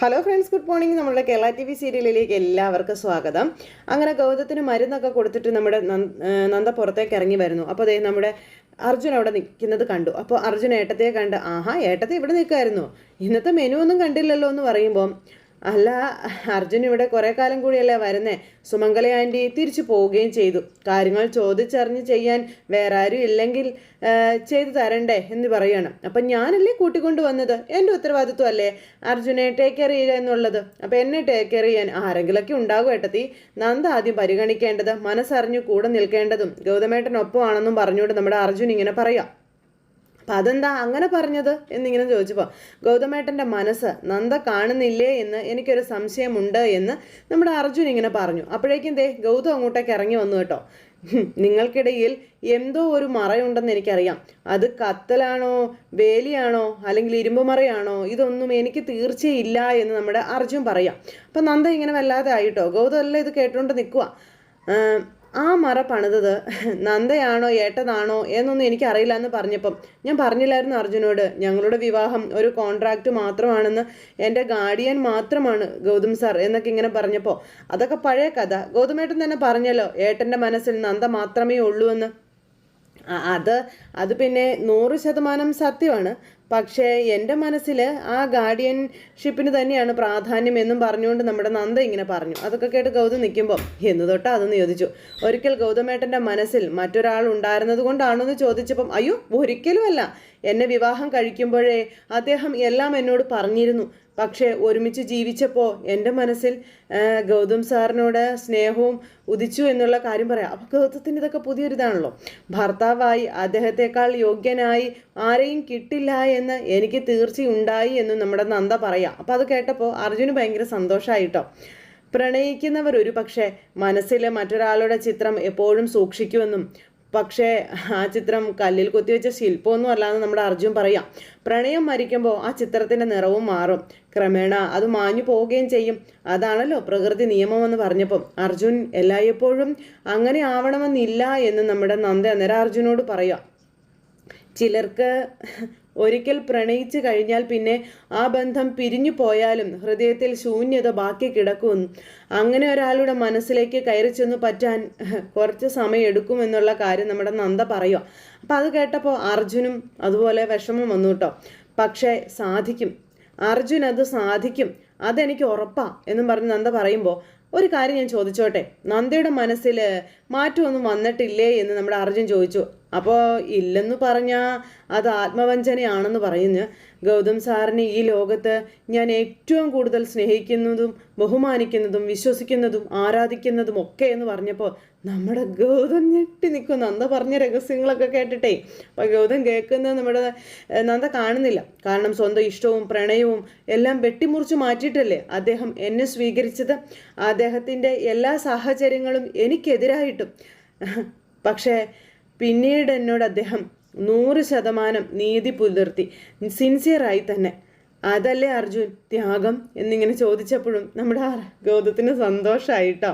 Hello friends good morning നമ്മുടെ Kerala T V സീരിയലിലേക്ക് എല്ലാവർക്കും സ്വാഗതം. അങ്ങനെ ഗൗതത്തിന് മരുന്നൊക്കെ കൊടുത്തിട്ട് നമ്മുടെ നന്ദ പുറത്തേക്ക് ഇറങ്ങി വരുന്നു. അപ്പോൾ അതേ നമ്മുടെ അർജുൻ അവിടെ നിൽക്കുന്നത് കണ്ടു. അപ്പോൾ അർജുൻ ഏട്ടത്തെ കണ്ട് ആഹാ ഏട്ടത്തെ ഇവിടെ നിൽക്കായിരുന്നു ഇന്നത്തെ മെനു ഒന്നും കണ്ടില്ലല്ലോ എന്ന് പറയുമ്പോൾ അല്ല അർജുൻ ഇവിടെ കുറേ കാലം കൂടിയല്ലേ വരുന്നേ. സുമംഗല ആന്റി തിരിച്ചു പോവുകയും ചെയ്തു. കാര്യങ്ങൾ ചോദിച്ചറിഞ്ഞ് ചെയ്യാൻ വേറെ ആരും ഇല്ലെങ്കിൽ ചെയ്തു തരണ്ടേ എന്ന് പറയണം. അപ്പം ഞാനല്ലേ കൂട്ടിക്കൊണ്ടു വന്നത്? എന്റെ ഉത്തരവാദിത്വം അല്ലേ? അർജുനെ ടേക്ക് കെയർ ചെയ്യുക എന്നുള്ളത്. അപ്പം എന്നെ ടേക്ക് കെയർ ചെയ്യാൻ ആരെങ്കിലൊക്കെ ഉണ്ടാകും ഏട്ടത്തി. നന്ദ ആദ്യം പരിഗണിക്കേണ്ടത് മനസ്സറിഞ്ഞു കൂടെ നിൽക്കേണ്ടതും ഗൗതമേട്ടനൊപ്പമാണെന്നും പറഞ്ഞുകൊണ്ട് നമ്മുടെ അർജുൻ ഇങ്ങനെ പറയാം. അപ്പം അതെന്താ അങ്ങനെ പറഞ്ഞത് എന്നിങ്ങനെ ചോദിച്ചപ്പോൾ ഗൗതമേട്ടന്റെ മനസ്സ് നന്ദ കാണുന്നില്ലേ എന്ന് എനിക്കൊരു സംശയമുണ്ട് എന്ന് നമ്മുടെ അർജുൻ ഇങ്ങനെ പറഞ്ഞു. അപ്പോഴേക്കും ദേ ഗൗതം അങ്ങോട്ടേക്ക് ഇറങ്ങി വന്നു കേട്ടോ. നിങ്ങൾക്കിടയിൽ എന്തോ ഒരു മറയുണ്ടെന്ന് എനിക്കറിയാം. അത് കത്തലാണോ വേലിയാണോ അല്ലെങ്കിൽ ഇരുമ്പ് മറയാണോ ഇതൊന്നും എനിക്ക് തീർച്ചയില്ല എന്ന് നമ്മുടെ അർജുൻ പറയാം. അപ്പം നന്ദ ഇങ്ങനെ വല്ലാതെ ആയിട്ടോ? ഗൗതം എല്ലാം ഇത് കേട്ടുകൊണ്ട് നിൽക്കുക ആ മറ പണിതത് നന്ദയാണോ ഏട്ടനാണോ എന്നൊന്നും എനിക്കറിയില്ല എന്ന് പറഞ്ഞപ്പം ഞാൻ പറഞ്ഞില്ലായിരുന്നു അർജുനോട്. ഞങ്ങളുടെ വിവാഹം ഒരു കോൺട്രാക്റ്റ് മാത്രമാണെന്ന് എന്റെ ഗാർഡിയൻ മാത്രമാണ് ഗൗതം സാർ എന്നൊക്കെ ഇങ്ങനെ പറഞ്ഞപ്പോൾ അതൊക്കെ പഴയ കഥ. ഗൗതമേട്ടൻ തന്നെ പറഞ്ഞല്ലോ ഏട്ടന്റെ മനസ്സിൽ നന്ദ മാത്രമേ ഉള്ളൂ എന്ന്. അത് അത് പിന്നെ നൂറ് ശതമാനം സത്യമാണ്. പക്ഷേ എന്റെ മനസ്സിൽ ആ ഗാർഡിയൻഷിപ്പിന് തന്നെയാണ് പ്രാധാന്യം എന്നും പറഞ്ഞുകൊണ്ട് നമ്മുടെ നന്ദ ഇങ്ങനെ പറഞ്ഞു. അതൊക്കെ കേട്ട് ഗൗതം നിൽക്കുമ്പോൾ എന്ന് തൊട്ടാ അതെന്ന് ചോദിച്ചു. ഒരിക്കൽ ഗൗതമേട്ടന്റെ മനസ്സിൽ മറ്റൊരാൾ ഉണ്ടായിരുന്നത് കൊണ്ടാണോ എന്ന് ചോദിച്ചപ്പം അയ്യോ ഒരിക്കലുമല്ല. എന്നെ വിവാഹം കഴിക്കുമ്പോഴേ അദ്ദേഹം എല്ലാം എന്നോട് പറഞ്ഞിരുന്നു. പക്ഷേ ഒരുമിച്ച് ജീവിച്ചപ്പോൾ എന്റെ മനസ്സിൽ ഗൗതം സാറിനോട് സ്നേഹവും ഉദിച്ചു എന്നുള്ള കാര്യം പറയാം. അപ്പോൾ ഗൗതത്തിന് ഇതൊക്കെ പുതിയൊരിതാണല്ലോ. ഭർത്താവായി അദ്ദേഹത്തെക്കാൾ യോഗ്യനായി ആരെയും കിട്ടില്ല എന്ന് എനിക്ക് തീർച്ചയുണ്ടായി എന്ന് നമ്മുടെ നന്ദ പറയാം. അപ്പോൾ അത് കേട്ടപ്പോൾ അർജുന് ഭയങ്കര സന്തോഷമായിട്ടോ പ്രണയിക്കുന്നവർ ഒരു പക്ഷേ മനസ്സിൽ മറ്റൊരാളുടെ ചിത്രം എപ്പോഴും സൂക്ഷിക്കുമെന്നും പക്ഷേ ആ ചിത്രം കല്ലിൽ കൊത്തിവെച്ച ശില്പമൊന്നും അല്ലാന്ന് നമ്മുടെ അർജുൻ പറയാം. പ്രണയം മരിക്കുമ്പോൾ ആ ചിത്രത്തിന്റെ നിറവും മാറും. ക്രമേണ അത് മാഞ്ഞു പോവുകയും ചെയ്യും. അതാണല്ലോ പ്രകൃതി നിയമമെന്ന് പറഞ്ഞപ്പം. അർജുൻ എല്ലായ്പ്പോഴും അങ്ങനെ ആവണമെന്നില്ല എന്ന് നമ്മുടെ നന്ദ അന്നേരം പറയാം. ചിലർക്ക് ഒരിക്കൽ പ്രണയിച്ചു കഴിഞ്ഞാൽ പിന്നെ ആ ബന്ധം പിരിഞ്ഞു പോയാലും ഹൃദയത്തിൽ ശൂന്യത ബാക്കി കിടക്കും. അങ്ങനെ ഒരാളുടെ മനസ്സിലേക്ക് കയറി ചെന്ന് പറ്റാൻ കുറച്ച് സമയം എടുക്കുമെന്നുള്ള കാര്യം നമ്മുടെ നന്ദ പറയുക അപ്പം അത് കേട്ടപ്പോൾ അർജുനും അതുപോലെ വിഷമം വന്നു കേട്ടോ. പക്ഷേ സാധിക്കും. അർജുൻ അത് സാധിക്കും. അതെനിക്ക് ഉറപ്പാ എന്നും പറഞ്ഞ് നന്ദ പറയുമ്പോൾ ഒരു കാര്യം ഞാൻ ചോദിച്ചോട്ടെ? നന്ദയുടെ മനസ്സിൽ മാറ്റമൊന്നും വന്നിട്ടില്ലേ? എന്ന് നമ്മുടെ അർജുൻ ചോദിച്ചു. അപ്പോൾ ഇല്ലെന്ന് പറഞ്ഞാൽ അത് ആത്മവഞ്ചനയാണെന്ന് പറയുന്നു. ഗൗതം സാറിനെ ഈ ലോകത്ത് ഞാൻ ഏറ്റവും കൂടുതൽ സ്നേഹിക്കുന്നതും ബഹുമാനിക്കുന്നതും വിശ്വസിക്കുന്നതും ആരാധിക്കുന്നതും ഒക്കെ എന്ന് പറഞ്ഞപ്പോൾ നമ്മുടെ ഗൗതം ഞെട്ടി നിൽക്കും നന്ദ പറഞ്ഞ രഹസ്യങ്ങളൊക്കെ കേട്ടിട്ടേ. അപ്പോൾ ഗൗതം കേൾക്കുന്നത് നമ്മുടെ നന്ദ കാണുന്നില്ല. കാരണം സ്വന്തം ഇഷ്ടവും പ്രണയവും എല്ലാം വെട്ടിമുറിച്ച് മാറ്റിയിട്ടല്ലേ അദ്ദേഹം എന്നെ സ്വീകരിച്ചത്. അദ്ദേഹത്തിന്റെ എല്ലാ സാഹചര്യങ്ങളും എനിക്കെതിരായിട്ടും. പക്ഷേ പിന്നീട് എന്നോട് അദ്ദേഹം നൂറ് ശതമാനം നീതി പുലർത്തി സിൻസിയറായി തന്നെ അതല്ലേ അർജുൻ ത്യാഗം? എന്നിങ്ങനെ ചോദിച്ചപ്പോഴും നമ്മുടെ ഗൗതത്തിന് സന്തോഷമായിട്ടോ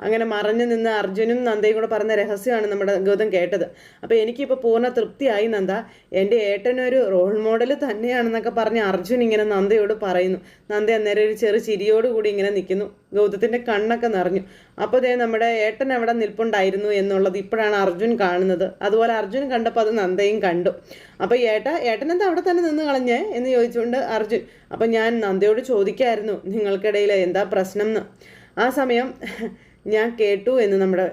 അങ്ങനെ മറഞ്ഞു നിന്ന് അർജുനും നന്ദയും കൂടെ പറഞ്ഞ രഹസ്യമാണ് നമ്മുടെ ഗൗതം കേട്ടത്. അപ്പോൾ എനിക്കിപ്പോൾ പൂർണ തൃപ്തിയായി നന്ദ. എന്റെ ഏട്ടനൊരു റോൾ മോഡൽ തന്നെയാണെന്നൊക്കെ പറഞ്ഞ് അർജുൻ ഇങ്ങനെ നന്ദയോട് പറയുന്നു. നന്ദ അന്നേരം ഒരു ചെറു ചിരിയോടുകൂടി ഇങ്ങനെ നിൽക്കുന്നു. ഗൗതത്തിന്റെ കണ്ണൊക്കെ നിറഞ്ഞു. അപ്പോൾ ദേ നമ്മുടെ ഏട്ടൻ അവിടെ നിൽപ്പുണ്ടായിരുന്നു എന്നുള്ളത് ഇപ്പോഴാണ് അർജുൻ കാണുന്നത്. അതുപോലെ അർജുൻ കണ്ടപ്പോൾ അത് നന്ദയും കണ്ടു. അപ്പോൾ ഏട്ട ഏട്ടൻ എന്താ അവിടെ തന്നെ നിന്ന് കളഞ്ഞേ എന്ന് ചോദിച്ചുകൊണ്ട് അർജുൻ അപ്പോൾ ഞാൻ നന്ദയോട് ചോദിക്കായിരുന്നു നിങ്ങൾക്കിടയിൽ എന്താ പ്രശ്നം എന്ന് ആ സമയം ഞാൻ കേട്ടു എന്ന് നമ്മുടെ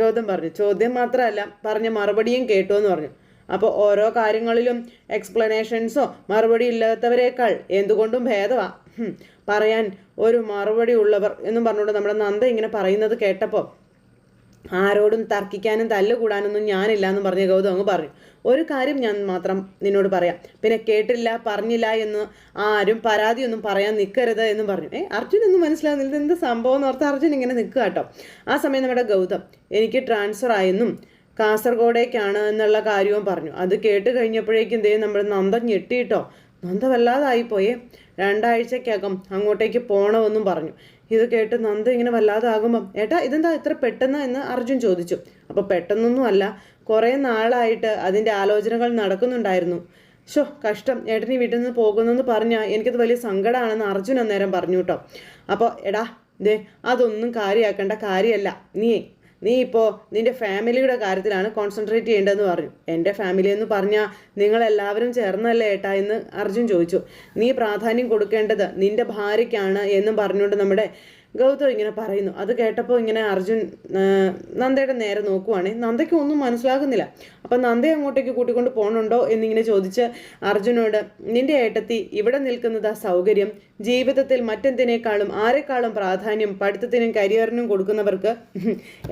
ഗൗതം പറഞ്ഞു. ചോദ്യം മാത്രമല്ല പറഞ്ഞ മറുപടിയും കേട്ടു എന്ന് പറഞ്ഞു. അപ്പോൾ ഓരോ കാര്യങ്ങളിലും എക്സ്പ്ലനേഷൻസോ മറുപടി ഇല്ലാത്തവരേക്കാൾ എന്തുകൊണ്ടും ഭേദമാ ഹും, പറയാൻ ഒരു മറുപടി ഉള്ളവർ എന്നും പറഞ്ഞുകൊണ്ട് നമ്മുടെ നന്ദ ഇങ്ങനെ പറയുന്നത് കേട്ടപ്പോൾ ആരോടും തർക്കിക്കാനും തല്ലുകൂടാനൊന്നും ഞാനില്ല എന്ന് പറഞ്ഞ ഗൗതം അങ്ങ് പറഞ്ഞു. ഒരു കാര്യം ഞാൻ മാത്രം നിന്നോട് പറയാം. പിന്നെ കേട്ടില്ല പറഞ്ഞില്ല എന്ന് ആരും പരാതിയൊന്നും പറയാൻ നിൽക്കരുത് എന്ന് പറഞ്ഞു. ഏ അർജുൻ ഒന്നും മനസ്സിലാകുന്നില്ല എന്ത് സംഭവം എന്ന് ഓർത്ത് അർജുൻ ഇങ്ങനെ നിൽക്കുക കേട്ടോ. ആ സമയം നമ്മുടെ ഗൗതം എനിക്ക് ട്രാൻസ്ഫർ ആയെന്നും കാസർഗോഡേക്കാണ് എന്നുള്ള കാര്യവും പറഞ്ഞു. അത് കേട്ട് കഴിഞ്ഞപ്പോഴേക്കും ദേ നമ്മുടെ നന്ദ ഞെട്ടിയിട്ടോ നന്ദ വല്ലാതായിപ്പോയേ. രണ്ടാഴ്ചക്കകം അങ്ങോട്ടേക്ക് പോകണമെന്നും പറഞ്ഞു. ഇത് കേട്ട് നന്ദ ഇങ്ങനെ വല്ലാതെ ആകുമ്പം ഏട്ടാ ഇതെന്താ ഇത്ര പെട്ടെന്ന്? എന്ന് അർജുൻ ചോദിച്ചു. അപ്പോൾ പെട്ടെന്നൊന്നും അല്ല കുറേ നാളായിട്ട് അതിന്റെ ആലോചനകൾ നടക്കുന്നുണ്ടായിരുന്നു. ഷോ കഷ്ടം. ഏട്ടനി വീട്ടിൽ നിന്ന് പോകുന്നെന്ന് പറഞ്ഞാൽ എനിക്കത് വലിയ സങ്കടമാണെന്ന് അർജുൻ അന്നേരം പറഞ്ഞു കേട്ടോ അപ്പോൾ എടാ ദേ അതൊന്നും കാര്യമാക്കേണ്ട കാര്യമല്ല നീ നീ ഇപ്പോൾ നിന്റെ ഫാമിലിയുടെ കാര്യത്തിലാണ് കോൺസെൻട്രേറ്റ് ചെയ്യേണ്ടതെന്ന് പറഞ്ഞു. എന്റെ ഫാമിലി എന്ന് പറഞ്ഞാൽ നിങ്ങളെല്ലാവരും ചേർന്നല്ലേ ഏട്ടാ എന്ന് അർജുൻ ചോദിച്ചു. നീ പ്രാധാന്യം കൊടുക്കേണ്ടത് നിന്റെ ഭാര്യയ്ക്കാണ് എന്നും പറഞ്ഞുകൊണ്ട് നമ്മുടെ ഗൗതം ഇങ്ങനെ പറയുന്നു. അത് കേട്ടപ്പോൾ ഇങ്ങനെ അർജുൻ നന്ദയുടെ നേരെ നോക്കുവാണ്. നന്ദയ്ക്ക് ഒന്നും മനസ്സിലാകുന്നില്ല. അപ്പം നന്ദയെ അങ്ങോട്ടേക്ക് കൂട്ടിക്കൊണ്ട് പോകണുണ്ടോ എന്നിങ്ങനെ ചോദിച്ച് അർജുനോട് നിന്റെ ഏട്ടത്തി ഇവിടെ നിൽക്കുന്നത് ആ സൗകര്യം. ജീവിതത്തിൽ മറ്റെന്തിനേക്കാളും ആരെക്കാളും പ്രാധാന്യം പഠിത്തത്തിനും കരിയറിനും കൊടുക്കുന്നവർക്ക്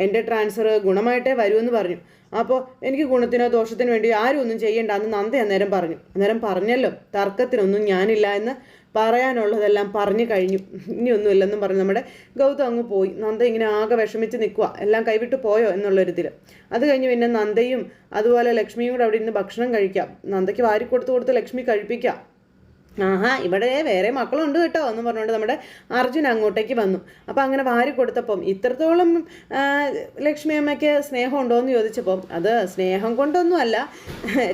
എന്റെ ട്രാൻസ്ഫർ ഗുണമായിട്ടേ വരുമെന്ന് പറഞ്ഞു. അപ്പോൾ എനിക്ക് ഗുണത്തിനോ ദോഷത്തിനോ വേണ്ടി ആരും ഒന്നും ചെയ്യേണ്ട എന്ന് നന്ദ അന്നേരം പറഞ്ഞു. അന്നേരം പറഞ്ഞല്ലോ തർക്കത്തിനൊന്നും ഞാനില്ല എന്ന്. പറയാനുള്ളതെല്ലാം പറഞ്ഞു കഴിഞ്ഞു. ഇനിയൊന്നുമില്ലെന്നും പറഞ്ഞ്. നമ്മുടെ ഗൗതം അങ്ങ് പോയി. നന്ദ ഇങ്ങനെ ആകെ വിഷമിച്ച് നിൽക്കുക എല്ലാം കൈവിട്ട് പോയോ എന്നുള്ളൊരിതിൽ അത് കഴിഞ്ഞ് പിന്നെ നന്ദയും അതുപോലെ ലക്ഷ്മിയും കൂടെ അവിടെ ഇരുന്ന് ഭക്ഷണം കഴിക്കാം. നന്ദയ്ക്ക് വാരി കൊടുത്ത് കൊടുത്ത് ലക്ഷ്മി കഴിപ്പിക്കാം. ആഹാ ഇവിടെ വേറെ മക്കളുണ്ട് കേട്ടോ എന്ന് പറഞ്ഞുകൊണ്ട് നമ്മുടെ അർജുൻ അങ്ങോട്ടേക്ക് വന്നു. അപ്പം അങ്ങനെ വാരി കൊടുത്തപ്പം ഇത്രത്തോളം ലക്ഷ്മി അമ്മയ്ക്ക് സ്നേഹം ഉണ്ടോ എന്ന് ചോദിച്ചപ്പം അത് സ്നേഹം കൊണ്ടൊന്നുമല്ല.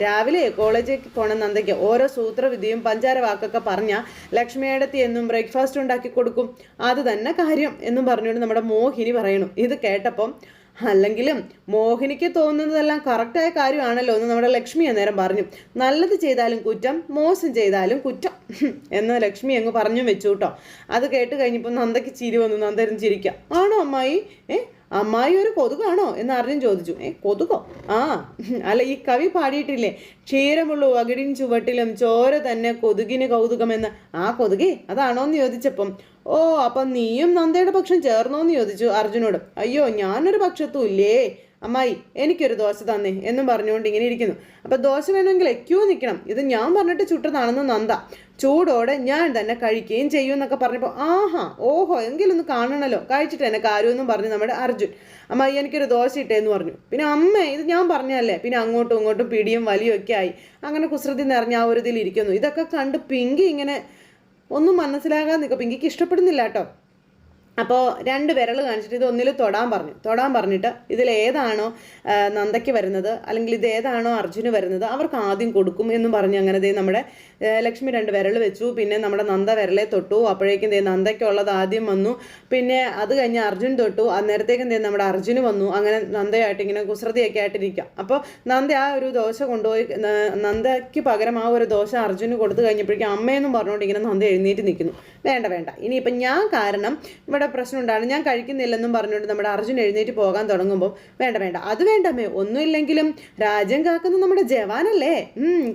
രാവിലെ കോളേജിൽ പോകണം നന്ദയ്ക്ക് ഓരോ സൂത്രവിദ്യയും പഞ്ചാര വാക്കൊക്കെ പറഞ്ഞാൽ ലക്ഷ്മിയുടെ എന്നും ബ്രേക്ക്ഫാസ്റ്റ് ഉണ്ടാക്കി കൊടുക്കും. അത് തന്നെ കാര്യം എന്നും പറഞ്ഞുകൊണ്ട് നമ്മുടെ മോഹിനി പറയണു. ഇത് കേട്ടപ്പം അല്ലെങ്കിലും മോഹിനിക്ക് തോന്നുന്നതെല്ലാം കറക്റ്റായ കാര്യമാണല്ലോ എന്ന് നമ്മുടെ ലക്ഷ്മി അന്നേരം പറഞ്ഞു. നല്ലത് ചെയ്താലും കുറ്റം മോശം ചെയ്താലും കുറ്റം എന്ന് ലക്ഷ്മി അങ്ങ് പറഞ്ഞു വെച്ചു കേട്ടോ. അത് കേട്ട് കഴിഞ്ഞപ്പോൾ നന്ദയ്ക്ക് ചിരി വന്നു. നന്ദരും ചിരിക്കാം. ആണോ അമ്മായി? ഏ? അമ്മായി ഒരു കൊതുകാണോ എന്ന് അർജുൻ ചോദിച്ചു. ഏ കൊതുകോ? ആ അല്ല ഈ കവി പാടിയിട്ടില്ലേ? ക്ഷീരമുള്ളൂ അകിടിൻ ചുവട്ടിലും ചോര തന്നെ കൊതുകിന് കൗതുകമെന്ന്. ആ കൊതുകേ അതാണോ എന്ന് ചോദിച്ചപ്പം ഓ അപ്പം നീയും നന്ദയുടെ പക്ഷം ചേർന്നോന്ന് ചോദിച്ചു അർജുനോട്. അയ്യോ ഞാനൊരു പക്ഷത്തും ഇല്ലേ? അമ്മായി എനിക്കൊരു ദോശ തന്നേ എന്നും പറഞ്ഞുകൊണ്ട് ഇങ്ങനെ ഇരിക്കുന്നു. അപ്പൊ ദോശ വേണമെങ്കിൽ ക്യൂ നിൽക്കണം ഇത് ഞാൻ പറഞ്ഞിട്ട് ചുട്ടതാണെന്ന് നന്ദ. ചൂടോടെ ഞാൻ തന്നെ കഴിക്കുകയും ചെയ്യും എന്നൊക്കെ പറഞ്ഞപ്പോൾ ആഹാ ഓഹോ എങ്കിലൊന്ന് കാണണല്ലോ. കഴിച്ചിട്ട് എന്നെ കാര്യമെന്നും പറഞ്ഞു നമ്മുടെ അർജുൻ. അമ്മായി എനിക്കൊരു ദോശ ഇട്ടേന്ന് പറഞ്ഞു. പിന്നെ അമ്മ ഇത് ഞാൻ പറഞ്ഞല്ലേ പിന്നെ അങ്ങോട്ടും ഇങ്ങോട്ടും പിടിയും വലിയും ഒക്കെ ആയി. അങ്ങനെ കുസൃതി നിറഞ്ഞ ആ ഒരു ഇതിൽ ഇരിക്കുന്നു. ഇതൊക്കെ കണ്ട് പിങ്കി ഇങ്ങനെ ഒന്നും മനസ്സിലാകാൻ നിൽക്കും പിങ്കിക്ക് ഇഷ്ടപ്പെടുന്നില്ല കേട്ടോ. അപ്പോൾ രണ്ട് വിരൽ കാണിച്ചിട്ട് ഇത് തൊടാൻ പറഞ്ഞു. തൊടാൻ പറഞ്ഞിട്ട് ഇതിൽ ഏതാണോ നന്ദയ്ക്ക് വരുന്നത് അല്ലെങ്കിൽ ഇത് ഏതാണോ അർജുന് വരുന്നത് അവർക്ക് ആദ്യം കൊടുക്കും എന്നും പറഞ്ഞ് അങ്ങനെ ദേ നമ്മുടെ ലക്ഷ്മി രണ്ട് വിരൽ വെച്ചു. പിന്നെ നമ്മുടെ നന്ദ വിരലെ തൊട്ടു. അപ്പോഴേക്കും ദേ നന്ദയ്ക്കുള്ളത് ആദ്യം വന്നു. പിന്നെ അത് കഴിഞ്ഞ് അർജുൻ തൊട്ടു. അന്നേരത്തേക്കും ദേ നമ്മുടെ അർജുന് വന്നു. അങ്ങനെ നന്ദയായിട്ട് ഇങ്ങനെ കുസൃതിയൊക്കെ ആയിട്ടിരിക്കാം അപ്പോൾ നന്ദ ആ ഒരു ദോശ കൊണ്ടുപോയി നന്ദയ്ക്ക് പകരം ആ ഒരു ദോശ അർജുന് കൊടുത്തു കഴിഞ്ഞപ്പോഴേക്കും അമ്മയെന്നും പറഞ്ഞുകൊണ്ട് ഇങ്ങനെ നന്ദ എഴുന്നേറ്റ് നിൽക്കുന്നു വേണ്ട വേണ്ട. ഇനിയിപ്പം ഞാൻ കാരണം ഇവിടെ പ്രശ്നം ഉണ്ടാണ് ഞാൻ കഴിക്കുന്നില്ലെന്നും പറഞ്ഞുകൊണ്ട് നമ്മുടെ അർജുൻ എഴുന്നേറ്റ് പോകാൻ തുടങ്ങുമ്പോൾ വേണ്ട വേണ്ട. അത് വേണ്ടമേ ഒന്നുമില്ലെങ്കിലും രാജ്യം കാക്കുന്ന നമ്മുടെ ജവാനല്ലേ?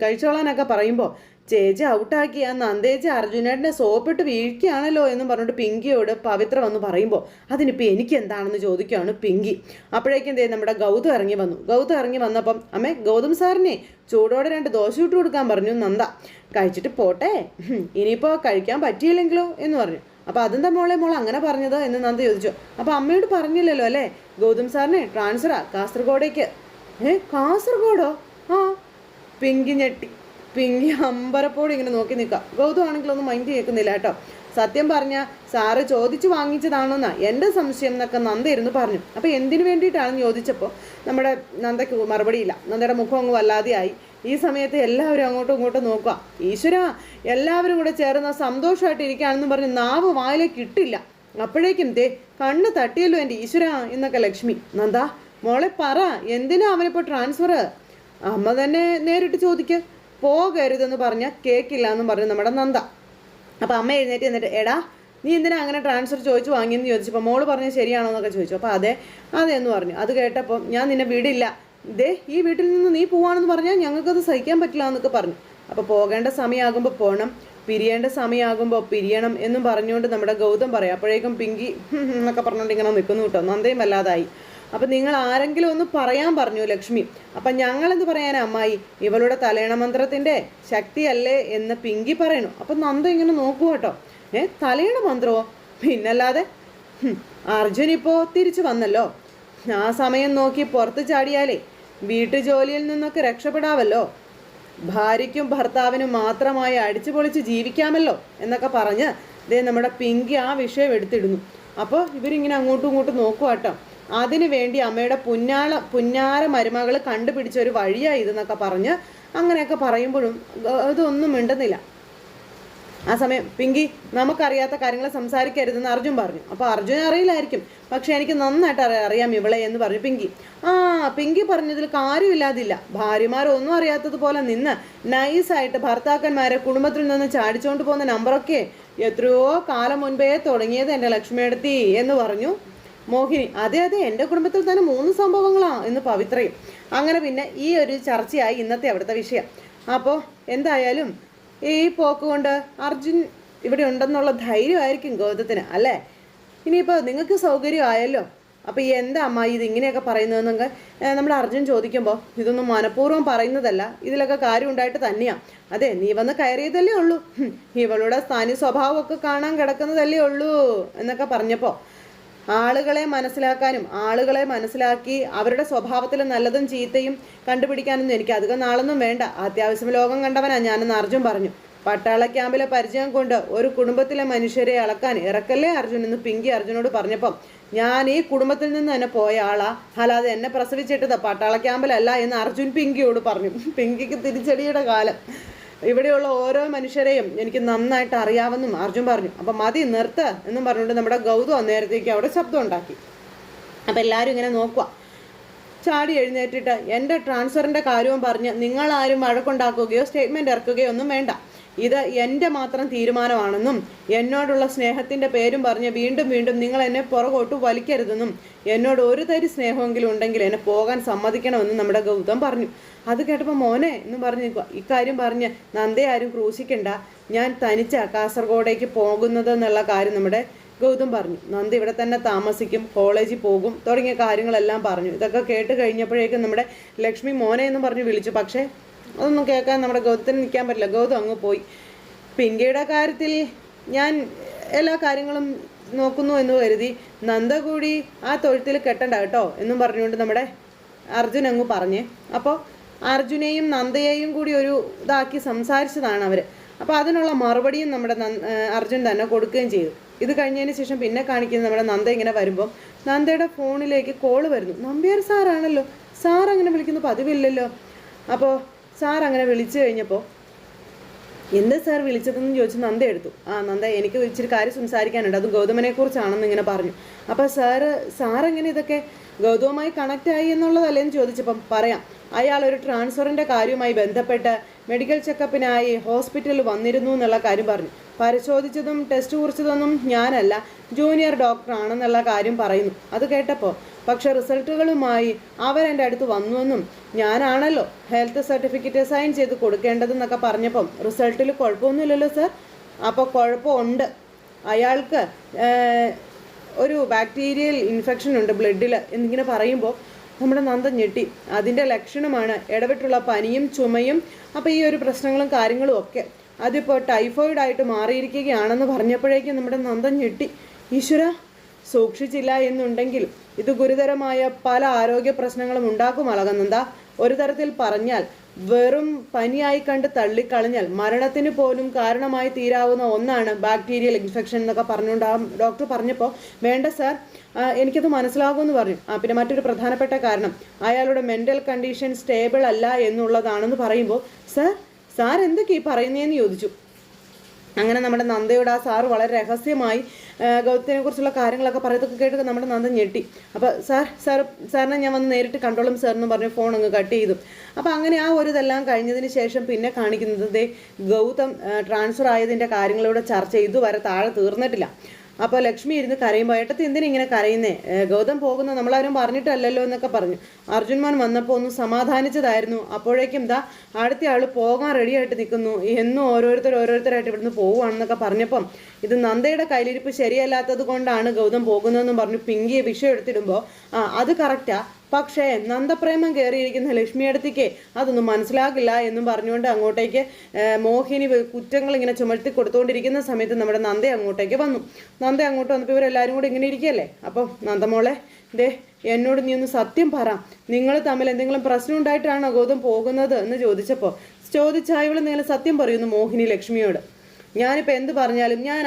കഴിച്ചോളാനൊക്കെ പറയുമ്പോൾ ചേച്ചി ഔട്ടാക്കി. ആ നന്ദേച്ചി അർജുനേട്ടനെ സോപ്പിട്ട് വീഴ്ക്കുകയാണല്ലോ എന്ന് പറഞ്ഞിട്ട് പിങ്കിയോട് പവിത്ര വന്ന് പറയുമ്പോൾ അതിനിപ്പോൾ എനിക്ക് എന്താണെന്ന് ചോദിക്കുകയാണ് പിങ്കി. അപ്പോഴേക്കും എന്തേ നമ്മുടെ ഗൗതം ഇറങ്ങി വന്നു. ഗൗതം ഇറങ്ങി വന്നപ്പം അമ്മേ ഗൗതം സാറിനെ ചൂടോടെ രണ്ട് ദോശ ഇട്ട് കൊടുക്കാൻ പറഞ്ഞു നന്ദ. കഴിച്ചിട്ട് പോട്ടെ. ഇനിയിപ്പോൾ കഴിക്കാൻ പറ്റിയില്ലെങ്കിലോ? എന്ന് പറഞ്ഞു. അപ്പോൾ അതെന്താ മോളെ മോൾ അങ്ങനെ പറഞ്ഞത് എന്ന് നന്ദ ചോദിച്ചു. അപ്പോൾ അമ്മയോട് പറഞ്ഞില്ലല്ലോ അല്ലേ? ഗൗതം സാറിനെ ട്രാൻസ്ഫറാ കാസർഗോഡേക്ക്. ഏ കാസർഗോഡോ? ആ. പിങ്കി ഞെട്ടി. പിങ്കി അമ്പരപ്പോടെ ഇങ്ങനെ നോക്കി നിൽക്കാം ഗൗതം ആണെങ്കിലൊന്നും മൈൻഡ് കേൾക്കുന്നില്ല കേട്ടോ. സത്യം പറഞ്ഞ സാറ് ചോദിച്ചു വാങ്ങിച്ചതാണോന്നാ എന്റെ സംശയം എന്നൊക്കെ നന്ദ ഇരുന്ന് പറഞ്ഞു. അപ്പോൾ എന്തിനു വേണ്ടിയിട്ടാണെന്ന് ചോദിച്ചപ്പോൾ നമ്മുടെ നന്ദയ്ക്ക് മറുപടിയില്ല. നന്ദയുടെ മുഖം അങ്ങ് വല്ലാതെയായി. ഈ സമയത്ത് എല്ലാവരും അങ്ങോട്ടും ഇങ്ങോട്ടും നോക്കുക. ഈശ്വര എല്ലാവരും കൂടെ ചേർന്ന് സന്തോഷമായിട്ട് ഇരിക്കുകയാണെന്ന് പറഞ്ഞ് നാവ് വായിലേക്ക് ഇട്ടില്ല അപ്പോഴേക്കും ദേ കണ്ണ് തട്ടിയല്ലോ എന്റെ ഈശ്വര എന്നൊക്കെ ലക്ഷ്മി. നന്ദ മോളെ പറ എന്തിനാ അവനിപ്പോൾ ട്രാൻസ്ഫർ അമ്മ തന്നെ നേരിട്ട് ചോദിക്കുക പോകരുതെന്ന് പറഞ്ഞാൽ കേക്കില്ല എന്ന് പറഞ്ഞു നമ്മുടെ നന്ദ. അപ്പോൾ അമ്മ എഴുന്നേറ്റ് എന്നിട്ട് എടാ നീ എന്തിനാ അങ്ങനെ ട്രാൻസ്ഫർ ചോദിച്ചു വാങ്ങിയെന്ന് ചോദിച്ചപ്പോൾ മോൾ പറഞ്ഞ് ശരിയാണോ? എന്നൊക്കെ ചോദിച്ചു. അപ്പോൾ അതെ അതെ എന്ന് പറഞ്ഞു. അത് കേട്ടപ്പോൾ ഞാൻ നിന്നെ വിടില്ല. ദേ ഈ വീട്ടിൽ നിന്ന് നീ പോവാണെന്ന് പറഞ്ഞാൽ ഞങ്ങൾക്കത് സഹിക്കാൻ പറ്റില്ല എന്നൊക്കെ പറഞ്ഞു. അപ്പോൾ പോകേണ്ട സമയമാകുമ്പോൾ പോകണം പിരിയേണ്ട സമയമാകുമ്പോൾ പിരിയണം എന്നും പറഞ്ഞുകൊണ്ട് നമ്മുടെ ഗൗതം പറയാം. അപ്പോഴേക്കും പിങ്കി എന്നൊക്കെ പറഞ്ഞുകൊണ്ട് ഇങ്ങനെ നിൽക്കുന്നു കേട്ടോ. നന്ദയും വല്ലാതായി. അപ്പം നിങ്ങൾ ആരെങ്കിലും ഒന്ന് പറയാൻ പറഞ്ഞു ലക്ഷ്മി. അപ്പം ഞങ്ങളെന്ത് പറയാനാ അമ്മായി? ഇവളുടെ തലേണ മന്ത്രത്തിന്റെ ശക്തിയല്ലേ എന്ന് പിങ്കി പറയണു. അപ്പം നന്ദ ഇങ്ങനെ നോക്കൂ കേട്ടോ ഏ തലേണ മന്ത്രമോ പിന്നല്ലാതെ അർജുൻ ഇപ്പോൾ തിരിച്ചു വന്നല്ലോ. ആ സമയം നോക്കി പുറത്ത് ചാടിയാലേ വീട്ടു ജോലിയിൽ നിന്നൊക്കെ രക്ഷപ്പെടാവല്ലോ. ഭാര്യയ്ക്കും ഭർത്താവിനും മാത്രമായി അടിച്ചു പൊളിച്ച് ജീവിക്കാമല്ലോ എന്നൊക്കെ പറഞ്ഞ് ഇതേ നമ്മുടെ പിങ്കി ആ വിഷയം എടുത്തിടുന്നു. അപ്പോൾ ഇവരിങ്ങനെ അങ്ങോട്ടും ഇങ്ങോട്ടും നോക്കുവാട്ടോ അതിനു വേണ്ടി അമ്മയുടെ പുന്നാള പുന്നാര മരുമകൾ കണ്ടുപിടിച്ച ഒരു വഴിയായി ഇതെന്നൊക്കെ പറഞ്ഞ് അങ്ങനെയൊക്കെ പറയുമ്പോഴും ഇതൊന്നും മിണ്ടുന്നില്ല. ആ സമയം പിങ്കി നമുക്കറിയാത്ത കാര്യങ്ങൾ സംസാരിക്കരുതെന്ന് അർജുൻ പറഞ്ഞു. അപ്പോൾ അർജുൻ അറിയില്ലായിരിക്കും. പക്ഷെ എനിക്ക് നന്നായിട്ട് അറിയാം അറിയാം ഇവളെ എന്ന് പറഞ്ഞു. പിങ്കി ആ പിങ്കി പറഞ്ഞതിൽ കാര്യമില്ലാതില്ല. ഭാര്യമാരൊന്നും അറിയാത്തതുപോലെ നിന്ന് നൈസായിട്ട് ഭർത്താക്കന്മാരെ കുടുംബത്തിൽ നിന്ന് ചാടിച്ചുകൊണ്ട് പോകുന്ന നമ്പറൊക്കെ എത്രയോ കാലം മുൻപേ തുടങ്ങിയത് എന്റെ ലക്ഷ്മിയെടുത്തി എന്ന് പറഞ്ഞു. മോഹിനി. അതെ അതെ എന്റെ കുടുംബത്തിൽ തന്നെ മൂന്ന് സംഭവങ്ങളാ എന്ന് പവിത്രയും. അങ്ങനെ പിന്നെ ഈ ഒരു ചർച്ചയായി ഇന്നത്തെ അവിടുത്തെ വിഷയം. അപ്പോൾ എന്തായാലും ഈ പോക്ക് കൊണ്ട് അർജുൻ ഇവിടെ ഉണ്ടെന്നുള്ള ധൈര്യമായിരിക്കും ഗൗതത്തിന് അല്ലേ? ഇനിയിപ്പോൾ നിങ്ങൾക്ക് സൗകര്യമായല്ലോ? അപ്പോൾ ഈ എന്താ അമ്മ ഇത് ഇങ്ങനെയൊക്കെ പറയുന്നതെന്നൊക്കെ നമ്മൾ അർജുൻ ചോദിക്കുമ്പോൾ ഇതൊന്നും മനഃപൂർവം പറയുന്നതല്ല. ഇതിലൊക്കെ കാര്യം ഉണ്ടായിട്ട് തന്നെയാണ് അതെ നീ വന്ന് കയറിയതല്ലേ ഉള്ളൂ. ഇവളുടെ സ്ഥാനി സ്വഭാവമൊക്കെ കാണാൻ കിടക്കുന്നതല്ലേ ഉള്ളൂ എന്നൊക്കെ പറഞ്ഞപ്പോൾ ആളുകളെ മനസ്സിലാക്കാനും ആളുകളെ മനസ്സിലാക്കി അവരുടെ സ്വഭാവത്തിൽ നല്ലതും ചീത്തയും കണ്ടുപിടിക്കാനൊന്നും എനിക്ക് അധികം നാളൊന്നും വേണ്ട. അത്യാവശ്യം ലോകം കണ്ടവനാ ഞാനെന്ന് അർജുൻ പറഞ്ഞു. പട്ടാള ക്യാമ്പിലെ പരിചയം കൊണ്ട് ഒരു കുടുംബത്തിലെ മനുഷ്യരെ അളക്കാൻ ഇറക്കല്ലേ അർജുൻ എന്ന് പിങ്കി അർജുനോട് പറഞ്ഞപ്പം ഞാൻ ഈ കുടുംബത്തിൽ നിന്ന് തന്നെ പോയ ആളാ. അല്ലാതെ എന്നെ പ്രസവിച്ചിട്ടത് പട്ടാള ക്യാമ്പിലല്ല എന്ന് അർജുൻ പിങ്കിയോട് പറഞ്ഞു. പിങ്കിക്ക് തിരിച്ചടിയുടെ കാലം. ഇവിടെയുള്ള ഓരോ മനുഷ്യരെയും എനിക്ക് നന്നായിട്ട് അറിയാമെന്നും അർജുൻ പറഞ്ഞു. അപ്പം മതി നിർത്ത് എന്നും പറഞ്ഞുകൊണ്ട് നമ്മുടെ ഗൗതം അന്നേരത്തേക്ക് അവിടെ ശബ്ദം ഉണ്ടാക്കി അപ്പം എല്ലാവരും ഇങ്ങനെ നോക്കുക. ചാടി എഴുന്നേറ്റിട്ട് എന്റെ ട്രാൻസ്ഫറിന്റെ കാര്യവും പറഞ്ഞ് നിങ്ങളാരും വഴക്കുണ്ടാക്കുകയോ സ്റ്റേറ്റ്മെന്റ് ഇറക്കുകയോ ഒന്നും വേണ്ട. ഇത് എന്റെ മാത്രം തീരുമാനമാണെന്നും എന്നോടുള്ള സ്നേഹത്തിന്റെ പേരും പറഞ്ഞ് വീണ്ടും വീണ്ടും നിങ്ങൾ എന്നെ പുറകോട്ട് വലിക്കരുതെന്നും എന്നോട് ഒരു തരി സ്നേഹമെങ്കിലും ഉണ്ടെങ്കിൽ എന്നെ പോകാൻ സമ്മതിക്കണമെന്നും നമ്മുടെ ഗൗതം പറഞ്ഞു. അത് കേട്ടപ്പോൾ മോനെ എന്ന് പറഞ്ഞു ഇക്കാര്യം പറഞ്ഞ് നന്ദയെ ആരും ക്രൂശിക്കണ്ട. ഞാൻ തനിച്ച കാസർഗോഡേക്ക് പോകുന്നത് എന്നുള്ള കാര്യം നമ്മുടെ ഗൗതം പറഞ്ഞു. നന്ദി ഇവിടെ തന്നെ താമസിക്കും കോളേജിൽ പോകും തുടങ്ങിയ കാര്യങ്ങളെല്ലാം പറഞ്ഞു. ഇതൊക്കെ കേട്ട് കഴിഞ്ഞപ്പോഴേക്കും നമ്മുടെ ലക്ഷ്മി മോനെ എന്ന് പറഞ്ഞു വിളിച്ചു. പക്ഷേ അതൊന്നും കേൾക്കാൻ നമ്മുടെ ഗൗതത്തിന് നിൽക്കാൻ പറ്റില്ല. ഗൗതം അങ്ങ് പോയി. പിങ്കയുടെ കാര്യത്തിൽ ഞാൻ എല്ലാ കാര്യങ്ങളും നോക്കുന്നു എന്ന് കരുതി. നന്ദ കൂടി ആ തൊഴുത്തിൽ കെട്ടണ്ട കേട്ടോ എന്നും പറഞ്ഞുകൊണ്ട് നമ്മുടെ അർജുൻ അങ്ങ് പറഞ്ഞ്. അപ്പോൾ അർജുനെയും നന്ദയെയും കൂടി ഒരു ഇതാക്കി സംസാരിച്ചതാണ് അവർ അപ്പോൾ അതിനുള്ള മറുപടിയും നമ്മുടെ അർജുൻ തന്നെ കൊടുക്കുകയും ചെയ്തു. ഇത് കഴിഞ്ഞതിന് ശേഷം പിന്നെ കാണിക്കുന്ന നമ്മുടെ നന്ദ ഇങ്ങനെ വരുമ്പോൾ നന്ദയുടെ ഫോണിലേക്ക് കോൾ വരുന്നു. നമ്പ്യാർ സാറാണല്ലോ. സാർ അങ്ങനെ വിളിക്കുന്ന. പതിവില്ലല്ലോ. അപ്പോൾ സാർ അങ്ങനെ വിളിച്ചു കഴിഞ്ഞപ്പോൾ എന്താ സാർ വിളിച്ചതെന്ന് ചോദിച്ച് നന്ദ എടുത്തു. ആ നന്ദ എനിക്ക് ഇച്ചിരി കാര്യം സംസാരിക്കാനുണ്ട്. അത് ഗൗതമനെ കുറിച്ചാണെന്ന് ഇങ്ങനെ പറഞ്ഞു. അപ്പോൾ സാറ് എങ്ങനെ ഇതൊക്കെ ഗൗതവുമായി കണക്റ്റായി എന്നുള്ളതല്ലേന്ന് ചോദിച്ചപ്പം പറയാം. അയാൾ ഒരു ട്രാൻസ്ഫറിന്റെ കാര്യവുമായി ബന്ധപ്പെട്ട് മെഡിക്കൽ ചെക്കപ്പിനായി ഹോസ്പിറ്റലിൽ വന്നിരുന്നു എന്നുള്ള കാര്യം പറഞ്ഞു. പരിശോധിച്ചതും ടെസ്റ്റ് കുറിച്ചതൊന്നും ഞാനല്ല ജൂനിയർ ഡോക്ടറാണെന്നുള്ള കാര്യം പറയുന്നു. അത് കേട്ടപ്പോൾ പക്ഷേ റിസൾട്ടുകളുമായി അവരെന്റെ അടുത്ത് വന്നുവെന്നും ഞാനാണല്ലോ ഹെൽത്ത് സർട്ടിഫിക്കറ്റ് സൈൻ ചെയ്ത് കൊടുക്കേണ്ടതെന്നൊക്കെ പറഞ്ഞപ്പം റിസൾട്ടിൽ കുഴപ്പമൊന്നുമില്ലല്ലോ സർ. അപ്പോൾ കുഴപ്പമുണ്ട്. അയാൾക്ക് ഒരു ബാക്ടീരിയൽ ഇൻഫെക്ഷൻ ഉണ്ട് ബ്ലഡിൽ എന്നിങ്ങനെ പറയുമ്പോൾ നമ്മുടെ നന്ദൻ ഞെട്ടി. അതിന്റെ ലക്ഷണമാണ് ഇടവിട്ടുള്ള പനിയും ചുമയും അപ്പോൾ ഈ ഒരു പ്രശ്നങ്ങളും കാര്യങ്ങളും ഒക്കെ. അതിപ്പോൾ ടൈഫോയിഡ് ആയിട്ട് മാറിയിരിക്കുകയാണെന്ന് പറഞ്ഞപ്പോഴേക്കും നമ്മുടെ നന്ദൻ ഞെട്ടി. ഈശ്വര സൂക്ഷിച്ചില്ല എന്നുണ്ടെങ്കിൽ ഇത് ഗുരുതരമായ പല ആരോഗ്യ പ്രശ്നങ്ങളും ഉണ്ടാക്കും അളകനന്ദ. ഒരു തരത്തിൽ പറഞ്ഞാൽ വെറും പനിയായി കണ്ട് തള്ളിക്കളഞ്ഞാൽ മരണത്തിന് പോലും കാരണമായി തീരാവുന്ന ഒന്നാണ് ബാക്ടീരിയൽ ഇൻഫെക്ഷൻ എന്നൊക്കെ പറഞ്ഞുകൊണ്ട് ഡോക്ടർ പറഞ്ഞപ്പോൾ വേണ്ട സാർ എനിക്കത് മനസ്സിലാകുമെന്ന് പറഞ്ഞു. ആ പിന്നെ മറ്റൊരു പ്രധാനപ്പെട്ട കാരണം അയാളുടെ മെന്റൽ കണ്ടീഷൻ സ്റ്റേബിൾ അല്ല എന്നുള്ളതാണെന്ന് പറയുമ്പോൾ സാർ സാർ എന്തൊക്കെ ഈ പറയുന്നതെന്ന് ചോദിച്ചു? അങ്ങനെ നമ്മുടെ നന്ദയുടെ ആ സാറ് വളരെ രഹസ്യമായി ഗൗതത്തിനെ കുറിച്ചുള്ള കാര്യങ്ങളൊക്കെ പറയത്തൊക്കെ കേട്ട് നമ്മുടെ നന്ദ ഞെട്ടി. അപ്പോൾ സാർ സാർ സാറിനെ ഞാൻ വന്ന് നേരിട്ട് കണ്ടോളും സാർ എന്ന് പറഞ്ഞ് ഫോൺ അങ്ങ് കട്ട് ചെയ്തു. അപ്പോൾ അങ്ങനെ ആ ഒരു ഇതെല്ലാം കഴിഞ്ഞതിന് ശേഷം പിന്നെ കാണിക്കുന്നത് ഗൗതം ട്രാൻസ്ഫർ ആയതിന്റെ കാര്യങ്ങളിവിടെ ചർച്ച ഇതുവരെ താഴെ തീർന്നിട്ടില്ല. അപ്പോൾ ലക്ഷ്മി ഇരുന്ന് കരയുമ്പോൾ ഏട്ടത്തി എന്തിനാ ഇങ്ങനെ കരയുന്നേ? ഗൗതം പോകുന്ന നമ്മളാരും പറഞ്ഞിട്ടല്ലല്ലോ എന്നൊക്കെ പറഞ്ഞു. അർജുൻമാൻ വന്നപ്പോൾ ഒന്ന് സമാധാനിച്ചതായിരുന്നു. അപ്പോഴേക്കും ദാ അടുത്ത ആൾ പോകാൻ റെഡിയായിട്ട് നിൽക്കുന്നു എന്നും ഓരോരുത്തർ ഓരോരുത്തരായിട്ട് ഇവിടുന്ന് പോവുകയാണെന്നൊക്കെ പറഞ്ഞപ്പം ഇത് നന്ദയുടെ കയ്യിലിരിപ്പ് ശരിയല്ലാത്തത് കൊണ്ടാണ് ഗൗതം പോകുന്നതെന്നും പറഞ്ഞു പിങ്കിയെ വിഷയം എടുത്തിടുമ്പോൾ ആ അത് കറക്റ്റാ പക്ഷേ നന്ദപ്രേമം കയറിയിരിക്കുന്ന ലക്ഷ്മിയടുത്തേക്ക് അതൊന്നും മനസ്സിലാകില്ല എന്നും പറഞ്ഞുകൊണ്ട് അങ്ങോട്ടേക്ക് മോഹിനി കുറ്റങ്ങൾ ഇങ്ങനെ ചുമത്തി കൊടുത്തുകൊണ്ടിരിക്കുന്ന സമയത്ത് നമ്മുടെ നന്ദ അങ്ങോട്ടേക്ക് വന്നു. നന്ദ അങ്ങോട്ട് വന്നപ്പോൾ ഇവരെല്ലാവരും കൂടെ ഇങ്ങനെ ഇരിക്കുകയല്ലേ? അപ്പം നന്ദമോളെ ദേ എന്നോട് നീ ഒന്ന് സത്യം പറ. നിങ്ങൾ തമ്മിൽ എന്തെങ്കിലും പ്രശ്നം ഉണ്ടായിട്ടാണോ ഗൗതം പോകുന്നത് എന്ന് ചോദിച്ചപ്പോൾ ചോദിച്ചാൽ ഇവൾ നിങ്ങൾ സത്യം പറയുന്നു മോഹിനി ലക്ഷ്മിയോട്. ഞാനിപ്പോൾ എന്ത് പറഞ്ഞാലും ഞാൻ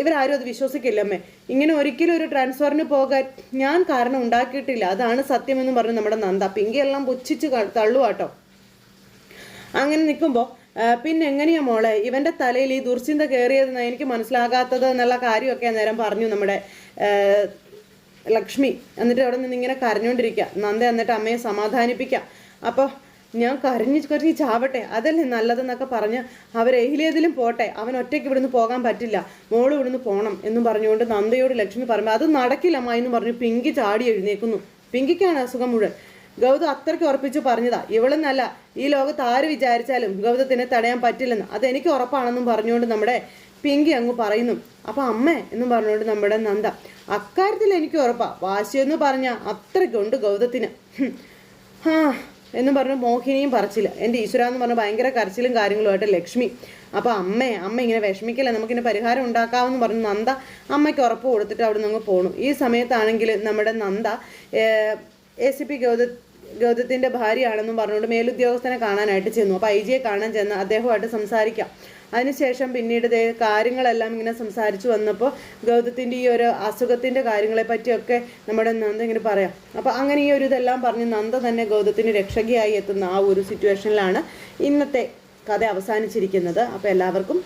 ഇവരാരും അത് വിശ്വസിക്കില്ലമ്മേ ഇങ്ങനെ ഒരിക്കലും ഒരു ട്രാൻസ്ഫറിന് പോകാൻ ഞാൻ കാരണം ഉണ്ടാക്കിയിട്ടില്ല. അതാണ് സത്യമെന്ന് പറഞ്ഞു നമ്മുടെ നന്ദ. പിങ്കിയെല്ലാം പുച്ഛിച്ച് തള്ളുവാട്ടോ. അങ്ങനെ നിൽക്കുമ്പോൾ പിന്നെ എങ്ങനെയാ മോളെ? ഇവന്റെ തലയിൽ ഈ ദുർചിന്ത കയറിയതെന്ന് എനിക്ക് മനസ്സിലാകാത്തത് എന്നുള്ള കാര്യമൊക്കെ അന്നേരം പറഞ്ഞു നമ്മുടെ ലക്ഷ്മി. എന്നിട്ട് അവിടെ നിന്ന് ഇങ്ങനെ കരഞ്ഞുകൊണ്ടിരിക്കുക നന്ദ എന്നിട്ട് അമ്മയെ സമാധാനിപ്പിക്കുക അപ്പോൾ ഞാൻ കരഞ്ഞ് കരഞ്ഞ് ചാവട്ടെ. അതല്ലേ നല്ലതെന്നൊക്കെ പറഞ്ഞ് അവരെയിലേതിലും പോട്ടെ. അവൻ ഒറ്റയ്ക്ക് ഇവിടുന്ന് പോകാൻ പറ്റില്ല. മോൾ ഇവിടുന്ന് പോകണം എന്നും പറഞ്ഞുകൊണ്ട് നന്ദയോട് ലക്ഷ്മി പറഞ്ഞു അത് നടക്കില്ല അമ്മ എന്ന് പറഞ്ഞു പിങ്കി ചാടി എഴുന്നേക്കുന്നു. പിങ്കിക്കാണ് അസുഖം മുഴുവൻ. ഗൗതം അത്രയ്ക്ക് ഉറപ്പിച്ച് പറഞ്ഞതാ. ഇവളെന്നല്ല ഈ ലോകത്ത് ആര് വിചാരിച്ചാലും ഗൗതത്തിനെ തടയാൻ പറ്റില്ലെന്ന്. അതെനിക്ക് ഉറപ്പാണെന്നും പറഞ്ഞുകൊണ്ട് നമ്മുടെ പിങ്കി അങ്ങ് പറയുന്നു. അപ്പൊ അമ്മേ എന്നും പറഞ്ഞുകൊണ്ട് നമ്മുടെ നന്ദ അക്കാര്യത്തിൽ എനിക്ക് ഉറപ്പാ. വാശിയെന്ന് പറഞ്ഞ അത്രയ്ക്കുണ്ട് ഗൗതത്തിന്. ഹും. എന്നും പറഞ്ഞു മോഹിനിയും പറച്ചില്ല. എന്റെ ഈശ്വര എന്ന് പറഞ്ഞ ഭയങ്കര കരച്ചിലും കാര്യങ്ങളുമായിട്ട് ലക്ഷ്മി. അപ്പോൾ അമ്മ അമ്മ ഇങ്ങനെ വിഷമിക്കല്ലേ? നമുക്കിങ്ങനെ പരിഹാരം ഉണ്ടാക്കാമെന്ന് പറഞ്ഞു നന്ദ അമ്മയ്ക്ക് ഉറപ്പ് കൊടുത്തിട്ട് അവിടെ നിന്ന് പോണു. ഈ സമയത്താണെങ്കിൽ നമ്മുടെ നന്ദ എ സി പി ഗൗത ഗൗതത്തിന്റെ ഭാര്യയാണെന്നും പറഞ്ഞുകൊണ്ട് മേലുദ്യോഗസ്ഥനെ കാണാനായിട്ട് ചെന്നു. അപ്പോൾ ഐ ജിയെ കാണാൻ ചെന്ന് അദ്ദേഹമായിട്ട് സംസാരിക്കാം. അതിനുശേഷം പിന്നീട് ദേ കാര്യങ്ങളെല്ലാം ഇങ്ങനെ സംസാരിച്ചു വന്നപ്പോൾ ഗൗതത്തിന്റെ ഈ ഒരു അസുഖത്തിന്റെ കാര്യങ്ങളെ പറ്റിയൊക്കെ നമ്മുടെ നന്ദ ഇങ്ങനെ പറയാം. അപ്പോൾ അങ്ങനെ ഈ ഒരു ഇതെല്ലാം പറഞ്ഞ് നന്ദ തന്നെ ഗൗതത്തിന് രക്ഷകയായി എത്തുന്ന ആ ഒരു സിറ്റുവേഷനിലാണ് ഇന്നത്തെ കഥ അവസാനിച്ചിരിക്കുന്നത്. അപ്പോൾ എല്ലാവർക്കും